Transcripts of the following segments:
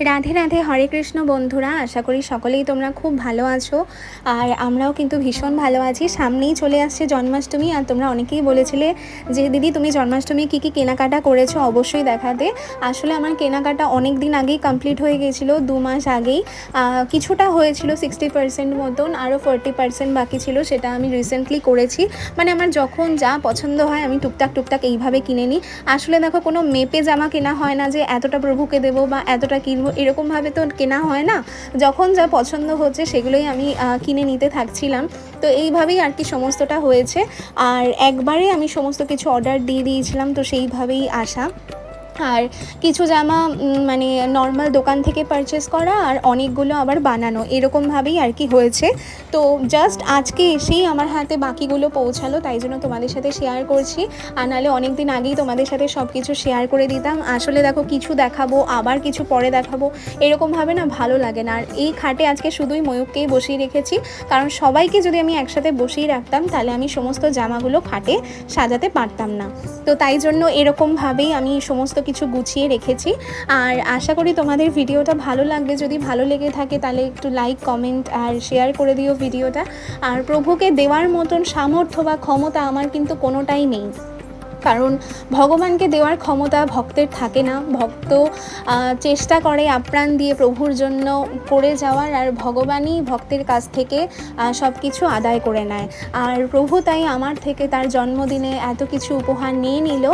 রাধে রাধে, হরে কৃষ্ণ বন্ধুরা, আশা করি সকলেই তোমরা খুব ভালো আছো। আর আমরাও কিন্তু ভীষণ ভালো আছি। সামনেই চলে আসছে জন্মাষ্টমী, আর তোমরা অনেকেই বলেছিলে যে, দিদি, তুমি জন্মাষ্টমী কী কী কেনাকাটা করেছ? অবশ্যই দেখাতে। আসলে আমার কেনাকাটা অনেক দিন আগেই কমপ্লিট হয়ে গেছিল, দু মাস আগেই। কিছুটা হয়েছিল সিক্সটি পার্সেন্ট মতন আরও ফোরটি পার্সেন্ট বাকি ছিল, সেটা আমি রিসেন্টলি করেছি। মানে আমার যখন যা পছন্দ হয়, আমি টুকটাক টুকটাক এইভাবে কিনে নিই। আসলে দেখো, কোনো মেপে জামা কেনা হয় না যে, এতটা প্রভুকে দেবো বা এতটা কিনবো। এরকমভাবে তো কেনা হয় না। যখন যা পছন্দ হচ্ছে সেগুলোই আমি কিনে নিতে থাকছিলাম। তো এইভাবেই আর কি সমস্তটা হয়েছে। আর একবারে আমি সমস্ত কিছু অর্ডার দিয়ে দিয়েছিলাম, তো সেইভাবেই আসা। আর কিছু জামা মানে নর্মাল দোকান থেকে পারচেস করা আর অনেকগুলো আবার বানানো। এরকমভাবেই আর কি হয়েছে। তো জাস্ট আজকে এসেই আমার হাতে বাকিগুলো পৌঁছালো, তাই জন্য তোমাদের সাথে শেয়ার করছি। আর নাহলে অনেক দিন আগেই তোমাদের সাথে সব কিছু শেয়ার করে দিতাম। আসলে দেখো কিছু দেখাবো, আবার কিছু পরে দেখাবো। এরকমভাবে না ভালো লাগে না। আর এই খাটে আজকে শুধুই ময়ূরকেই বসিয়ে রেখেছি। কারণ সবাইকে যদি আমি একসাথে বসিয়ে রাখতাম, তাহলে আমি সমস্ত জামাগুলো খাটে সাজাতে পারতাম না। তো তাই জন্য এরকমভাবেই আমি সমস্ত কিছু গুছিয়ে রেখেছি। আর আশা করি তোমাদের ভিডিওটা ভালো লাগবে। যদি ভালো লেগে থাকে তাহলে একটু লাইক কমেন্ট আর শেয়ার করে দিও ভিডিওটা। আর প্রভুকে দেওয়ার মতন সামর্থ্য বা ক্ষমতা আমার কিন্তু কোনোটাই নেই। কারণ ভগবানকে দেওয়ার ক্ষমতা ভক্তের থাকে না। ভক্ত চেষ্টা করে আপ্রাণ দিয়ে প্রভুর জন্য করে যাওয়ার আর ভগবানই ভক্তের কাছ থেকে সব কিছু আদায় করে নেয়। আর প্রভু তাই আমার থেকে তার জন্মদিনে এত কিছু উপহার নিয়ে নিল।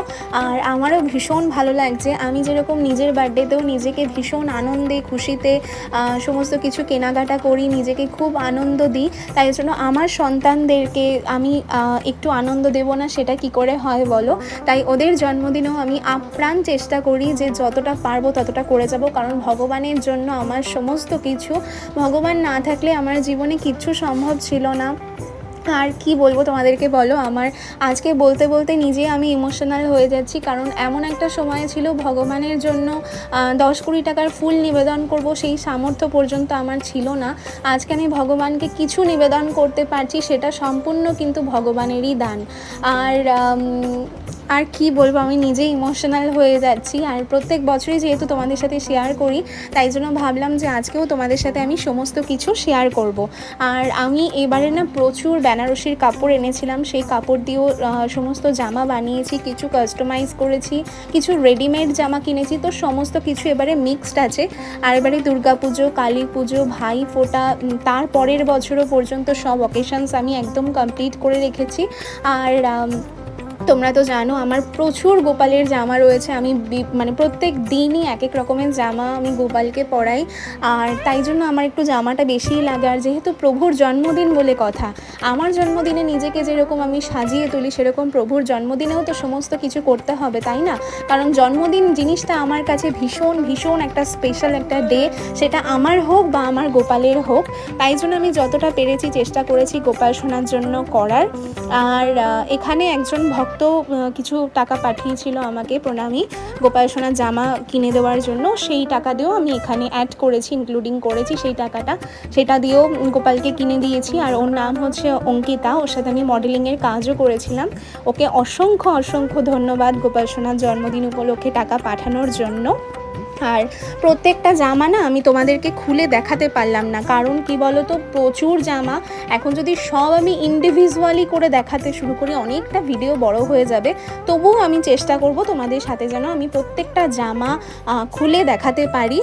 আর আমারও ভীষণ ভালো লাগছে। আমি যেরকম নিজের বার্থডেতেও নিজেকে ভীষণ আনন্দে, খুশিতে সমস্ত কিছু কেনাকাটা করি, নিজেকে খুব আনন্দ দিই। তাই জন্য আমার সন্তানদেরকে আমি একটু আনন্দ দেব না, সেটা কি করে হয় বলো? তাই ওদের জন্মদিনেও আমি আপ্রাণ চেষ্টা করি যে যতটা পারব ততটা করে যাব, কারণ ভগবানের জন্য আমার সমস্ত কিছু। ভগবান না থাকলে আমার জীবনে কিচ্ছু সম্ভব ছিল না। আর কি বলব তোমাদেরকে বলো? আমার আজকে বলতে বলতে নিজেই আমি ইমোশনাল হয়ে যাচ্ছি, কারণ এমন একটা সময় ছিল ভগবানের জন্য দশ কোটি টাকার ফুল নিবেদন করব সেই সামর্থ্য পর্যন্ত আমার ছিল না। আজকে আমি ভগবানকে কিছু নিবেদন করতে পারছি, সেটা সম্পূর্ণ কিন্তু ভগবানেরই দান। আর আর কি বলব, আমি নিজে ইমোশনাল হয়ে যাচ্ছি। আর প্রত্যেক বছরই যেহেতু তোমাদের সাথে শেয়ার করি, তাই জন্য ভাবলাম যে আজকেও তোমাদের সাথে আমি সমস্ত কিছু শেয়ার করব। আর আমি এবারে না প্রচুর বেনারসির কাপড় এনেছিলাম, সেই কাপড় দিয়েও সমস্ত জামা বানিয়েছি, কিছু কাস্টমাইজ করেছি, কিছু রেডিমেড জামা কিনেছি, তো সমস্ত কিছু এবারে মিক্সড আছে। আর এবারে দুর্গাপুজো কালী পুজো, ভাই ফোটা তার পরের বছরও পর্যন্ত সব অকেশনস আমি একদম কমপ্লিট করে রেখেছি। আর তোমরা তো জানো, আমার প্রচুর গোপালের জামা রয়েছে। আমি মানে প্রত্যেক দিনই এক এক রকমের জামা আমি গোপালকে পরাই। আর তাই জন্য আমার একটু জামাটা বেশিই লাগে। আর যেহেতু প্রভুর জন্মদিন বলে কথা, আমার জন্মদিনে নিজেকে যেরকম আমি সাজিয়ে তুলি, সেরকম প্রভুর জন্মদিনেও তো সমস্ত কিছু করতে হবে, তাই না? কারণ জন্মদিন জিনিসটা আমার কাছে ভীষণ ভীষণ একটা স্পেশাল একটা ডে সেটা আমার হোক বা আমার গোপালের হোক। তাই জন্য আমি যতটা পেরেছি চেষ্টা করেছি গোপাল শোনার জন্য করার। আর এখানে একজন ভক্ত আহ, কিছু টাকা পাঠিয়েছিল আমাকে প্রণামী গোপাল সোনার জামা কিনে দেওয়ার জন্য সেই টাকা দিয়েও আমি এখানে অ্যাড করেছি ইনক্লুডিং করেছি সেই টাকাটা। সেটা দিয়েও গোপালকে কিনে দিয়েছি আর ওর নাম হচ্ছে অঙ্কিতা। ওর সাথে আমি মডেলিংয়ের কাজও করেছিলাম। ওকে অসংখ্য অসংখ্য ধন্যবাদ গোপাল সোনার জন্মদিন উপলক্ষে টাকা পাঠানোর জন্য। আর প্রত্যেকটা জামা না আমি তোমাদেরকে খুলে দেখাতে পারলাম না। কারণ কি বলো তো প্রচুর জামা। এখন যদি সব আমি ইন্ডিভিজুয়ালি করে দেখাতে শুরু করি, অনেকটা ভিডিও বড় হয়ে যাবে। তবুও আমি চেষ্টা করব তোমাদের সাথে যেন আমি প্রত্যেকটা জামা খুলে দেখাতে পারি।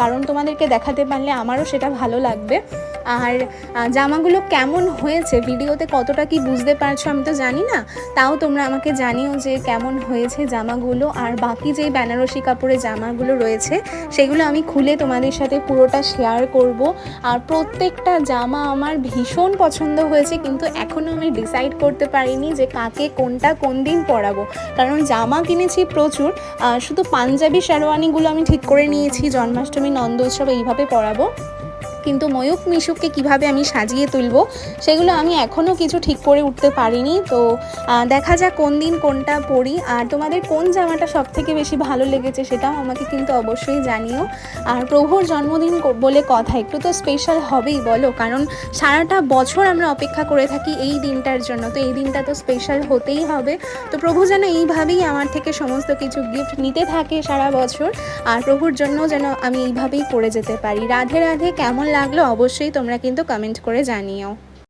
কারণ তোমাদেরকে দেখাতে পারলে আমারও সেটা ভালো লাগবে। আর জামাগুলো কেমন হয়েছে? ভিডিওতে কতটা কি বুঝতে পারছ আমি তো জানি না। তাও তোমরা আমাকে জানিও যে কেমন হয়েছে জামাগুলো আর বাকি যেই বেনারসি কাপড়ের জামাগুলো রয়েছে, সেগুলো আমি খুলে তোমাদের সাথে পুরোটা শেয়ার করব। আর প্রত্যেকটা জামা আমার ভীষণ পছন্দ হয়েছে, কিন্তু এখনও আমি ডিসাইড করতে পারিনি যে কাকে কোনটা কোন দিন পরাবো। কারণ জামা কিনেছি প্রচুর শুধু পাঞ্জাবি, শেরওয়ানিগুলো আমি ঠিক করে নিয়েছি, জন্মাষ্টমী নন্দ উৎসব এইভাবে পরাবো। কিন্তু ময়ূক মিশুককে কীভাবে আমি সাজিয়ে তুলব, সেগুলো আমি এখনও কিছু ঠিক করে উঠতে পারিনি। তো দেখা যাক কোন দিন কোনটা পরি। আর তোমাদের কোন জামাটা সব থেকে বেশি ভালো লেগেছে সেটাও আমাকে কিন্তু অবশ্যই জানিও। আর প্রভুর জন্মদিন বলে কথা, একটু তো স্পেশাল হবেই বলো। কারণ সারাটা বছর আমরা অপেক্ষা করে থাকি এই দিনটার জন্য, তো এই দিনটা তো স্পেশাল হতেই হবে। তো প্রভু যেন এইভাবেই আমার থেকে সমস্ত কিছু গিফট নিতে থাকে সারা বছর। আর প্রভুর জন্য যেন আমি এইভাবেই করে যেতে পারি। রাধে রাধে, কেমন লাগল অবশ্যই তোমরা কিন্তু কমেন্ট করে জানিও।